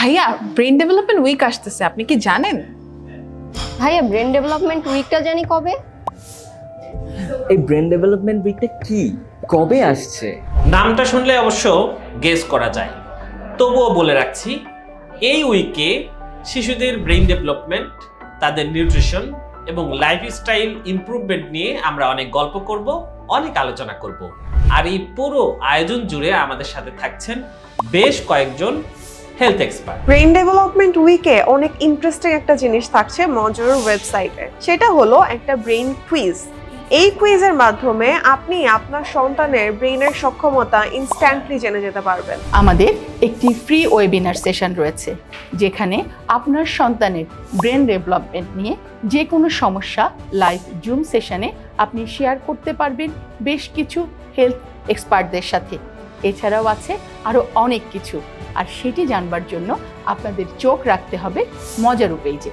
ভাইয়া brain development week আসতেছে আপনি কি জানেন? ভাইয়া ব্রেন ডেভেলপমেন্ট উইকটা জানি কবে? এই ব্রেন ডেভেলপমেন্ট উইকটা কি? কবে আসছে? নামটা শুনলে অবশ্য গেস করা যায়। তবুও বলে রাখছি এই উইকে শিশুদের ব্রেন ডেভেলপমেন্ট তাদের নিউট্রিশন এবং লাইফস্টাইল ইমপ্রুভমেন্ট নিয়ে আমরা অনেক গল্প করব অনেক আলোচনা করব। আর এই পুরো আয়োজন জুড়ে আমাদের সাথে থাকছেন বেশ কয়েকজন হেলথ এক্সপার্ট ব্রেন ডেভেলপমেন্ট উইকে অনেক ইন্টারেস্টিং একটা জিনিস থাকছে মজুর ওয়েবসাইটে সেটা হলো একটা ব্রেন কুইজ এই কুইজের মাধ্যমে আপনি আপনার সন্তানের ব্রেনের সক্ষমতা ইনস্ট্যান্টলি জেনে যেতে পারবেন। আমাদের একটি ফ্রি ওয়েবিনার সেশন রয়েছে যেখানে আপনার সন্তানের ব্রেন ডেভেলপমেন্ট নিয়ে যে কোনো সমস্যা লাইভ জুম সেশনে আপনি শেয়ার করতে পারবেন বেশ কিছু হেলথ এক্সপার্টদের সাথে। এছাড়াও আছে আরও অনেক কিছু। আর সেটি জানবার জন্য আপনাদের চোখ রাখতে হবে মজারু পেজে